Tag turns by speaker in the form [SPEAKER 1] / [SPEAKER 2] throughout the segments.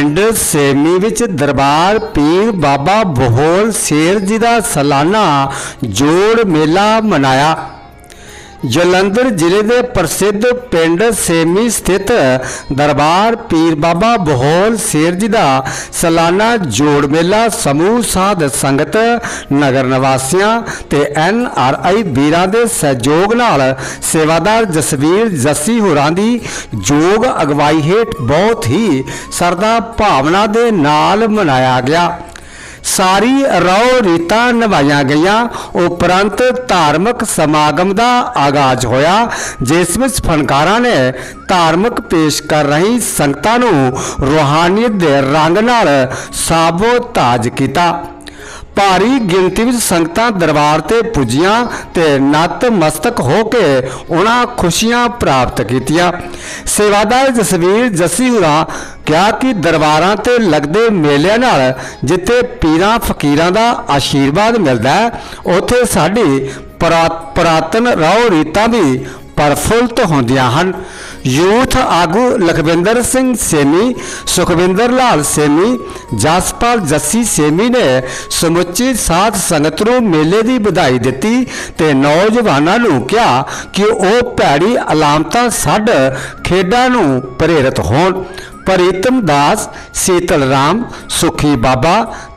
[SPEAKER 1] ਪਿੰਡ ਸੇਮੀ ਵਿੱਚ ਦਰਬਾਰ ਪੀਰ ਬਾਬਾ ਬਹੋਲ ਸ਼ੇਰ ਜੀ ਦਾ ਸਾਲਾਨਾ ਜੋੜ ਮੇਲਾ ਮਨਾਇਆ। ਜਲੰਧਰ ਜ਼ਿਲ੍ਹੇ ਦੇ ਪ੍ਰਸਿੱਧ ਪਿੰਡ ਸੇਮੀ ਸਥਿਤ ਦਰਬਾਰ ਪੀਰ ਬਾਬਾ ਬਹੋਲ ਸ਼ੇਰ ਜੀ ਦਾ ਸਾਲਾਨਾ ਜੋੜ ਮੇਲਾ ਸਮੂਹ ਸਾਧ ਸੰਗਤ, ਨਗਰ ਨਿਵਾਸੀਆਂ ਤੇ ਐਨ ਆਰ ਆਈ ਵੀਰਾਂ ਦੇ ਸਹਿਯੋਗ ਨਾਲ ਸੇਵਾਦਾਰ ਜਸਵੀਰ ਜੱਸੀ ਹੋਰਾਂ ਦੀ ਯੋਗ ਅਗਵਾਈ ਹੇਠ ਬਹੁਤ ਹੀ ਸਰਦਾ ਭਾਵਨਾ ਦੇ ਨਾਲ ਮਨਾਇਆ ਗਿਆ। ਸਾਰੀ ਰੌ ਰੀਤਾਂ ਨਿਭਾਈਆਂ ਗਈਆਂ। ਉਪਰੰਤ ਧਾਰਮਿਕ ਸਮਾਗਮ ਦਾ ਆਗਾਜ਼ ਹੋਇਆ, ਜਿਸ ਵਿੱਚ ਫਨਕਾਰਾਂ ਨੇ ਧਾਰਮਿਕ ਪੇਸ਼ ਕਰ ਰਹੀ ਸੰਗਤਾਂ ਨੂੰ ਰੂਹਾਨੀਅਤ ਦੇ ਰੰਗ ਨਾਲ ਸਾਬੋ ਤਾਜ ਕੀਤਾ। ਭਾਰੀ ਗਿਣਤੀ ਵਿੱਚ ਸੰਗਤਾਂ ਦਰਬਾਰ ਤੇ ਪੁੱਜੀਆਂ ਤੇ ਨਤ ਹੋ ਕੇ ਉਹਨਾਂ ਖੁਸ਼ੀਆਂ ਪ੍ਰਾਪਤ ਕੀਤੀਆਂ। ਸੇਵਾਦਾਰ ਜਸਵੀਰ ਜੱਸੀ ਹੁਰਾਂ ਕਿਹਾ ਕਿ ਦਰਬਾਰਾਂ ਤੇ ਲੱਗਦੇ ਮੇਲਿਆਂ ਨਾਲ ਜਿੱਥੇ ਪੀਰਾਂ ਫਕੀਰਾਂ ਦਾ ਆਸ਼ੀਰਵਾਦ ਮਿਲਦਾ ਹੈ, ਉੱਥੇ ਸਾਡੀ ਪੁਰਾ- ਪੁਰਾਤਨ ਰਹੁ ਰੀਤਾਂ ਵੀ ਪ੍ਰਫੁੱਲਤ ਹੁੰਦੀਆਂ ਹਨ। ਯੂਥ ਆਗੂ ਲਖਵਿੰਦਰ ਸਿੰਘ ਸੇਮੀ, ਸੁਖਵਿੰਦਰ ਲਾਲ ਸੇਮੀ, ਜਸਪਾਲ ਜੱਸੀ ਸੇਮੀ ਨੇ ਸਮੁੱਚੀ ਸਾਧ ਸੰਗਤ ਨੂੰ ਮੇਲੇ ਦੀ ਵਧਾਈ ਦਿੱਤੀ ਤੇ ਨੌਜਵਾਨਾਂ ਨੂੰ ਕਿਹਾ ਕਿ ਉਹ ਭੈੜੀ ਅਲਾਮਤਾਂ ਛੱਡ ਖੇਡਾਂ ਨੂੰ ਪ੍ਰੇਰਿਤ ਹੋਣ। ਪ੍ਰੀਤਮ ਦਾਸ, ਸੀਤਲ ਰਾਮ, ਸੁਖੀ ਬਾਬਾ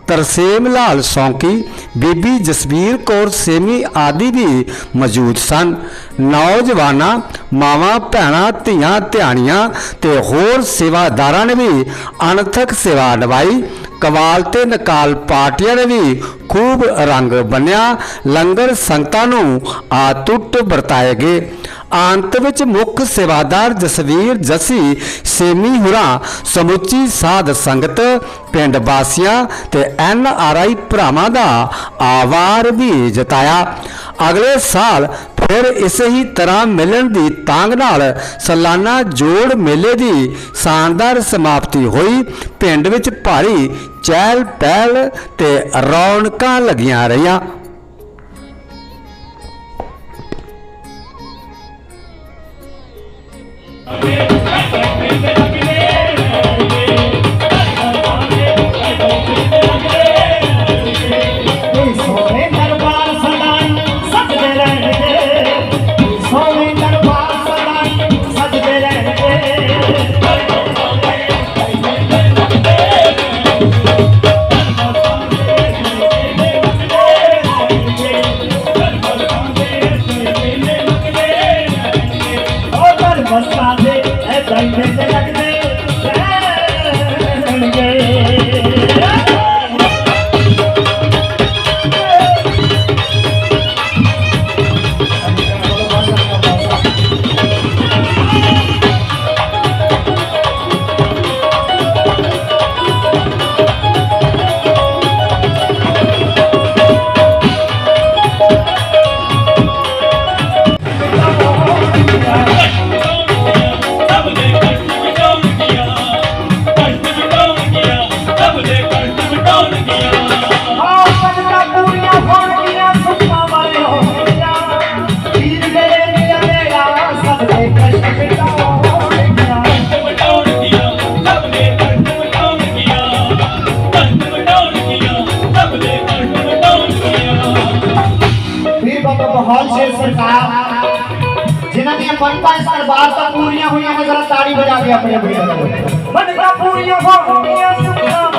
[SPEAKER 1] ਤਰਸੇਮ ਲਾਲ ਸੌਂਕੀ, ਬੀਬੀ ਜਸਵੀਰ ਕੌਰ ਸੇਮੀ ਆਦਿ ਵੀ ਮੌਜੂਦ ਸਨ। ਨੌਜਵਾਨਾਂ, ਮਾਵਾਂ, ਭੈਣਾਂ, ਧੀਆਂ, ਧਿਆਣੀਆਂ ਤੇ ਹੋਰ ਸੇਵਾਦਾਰਾਂ ਨੇ ਵੀ ਅਣਥਕ ਸੇਵਾ ਨਿਭਾਈ। ਕਵਾਲ ਤੇ ਨਕਾਲ ਪਾਰਟੀਆਂ ਨੇ ਵੀ ਖੂਬ ਰੰਗ ਬੰਨਿਆ। ਲੰਗਰ ਸੰਗਤਾਂ ਨੂੰ ਆਤੁੱਟ ਵਰਤਾਏ ਗਏ। ਅੰਤ ਵਿੱਚ ਮੁੱਖ ਸੇਵਾਦਾਰ ਜਸਵੀਰ ਜਸੀ, ਸੇਮੀ ਹੁਰਾ, ਸਮੁੱਚੀ ਸਾਧ ਸੰਗਤ, ਪਿੰਡ ਵਾਸੀਆਂ ਤੇ ਐਨ ਆਰ ਆਈ ਭਰਾਵਾਂ ਦਾ ਆਵਾਰ ਵੀ ਜਤਾਇਆ। ਅਗਲੇ ਸਾਲ ਫਿਰ ਇਸੇ ਹੀ ਤਰ੍ਹਾਂ ਮਿਲਣ ਦੀ ਤਾਂਗ ਨਾਲ ਸਾਲਾਨਾ ਜੋੜ ਮੇਲੇ ਦੀ ਸ਼ਾਨਦਾਰ ਸਮਾਪਤੀ ਹੋਈ। ਪਿੰਡ ਵਿੱਚ ਭਾਰੀ ਚਹਿਲ ਪਹਿਲ ਤੇ ਰੌਣਕਾਂ ਲੱਗੀਆਂ ਰਹੀਆਂ।
[SPEAKER 2] ਸੋਹਣੇ ਦੇ ਐ ਦੰਦੇ ਤੇ ਲੱਗਦੇ। ਰਹਿਣਗੇ
[SPEAKER 3] ਸਭ
[SPEAKER 2] ਜਿਨ੍ਹਾਂ ਦੀਆਂ ਮੰਨਤਾਂ ਸਾਲ ਬਾਅਦ ਤਾਂ ਪੂਰੀਆਂ ਹੋਈਆਂ ਨੇ, ਜ਼ਰਾ ਤਾੜੀ ਵਜਾ ਕੇ ਆਪਣੇ ਆਪਣੇ ਮੰਨਤਾਂ ਪੂਰੀਆਂ ਹੋਣਗੀਆਂ ਸੁੱਖਾਂ ਵਾਲੇ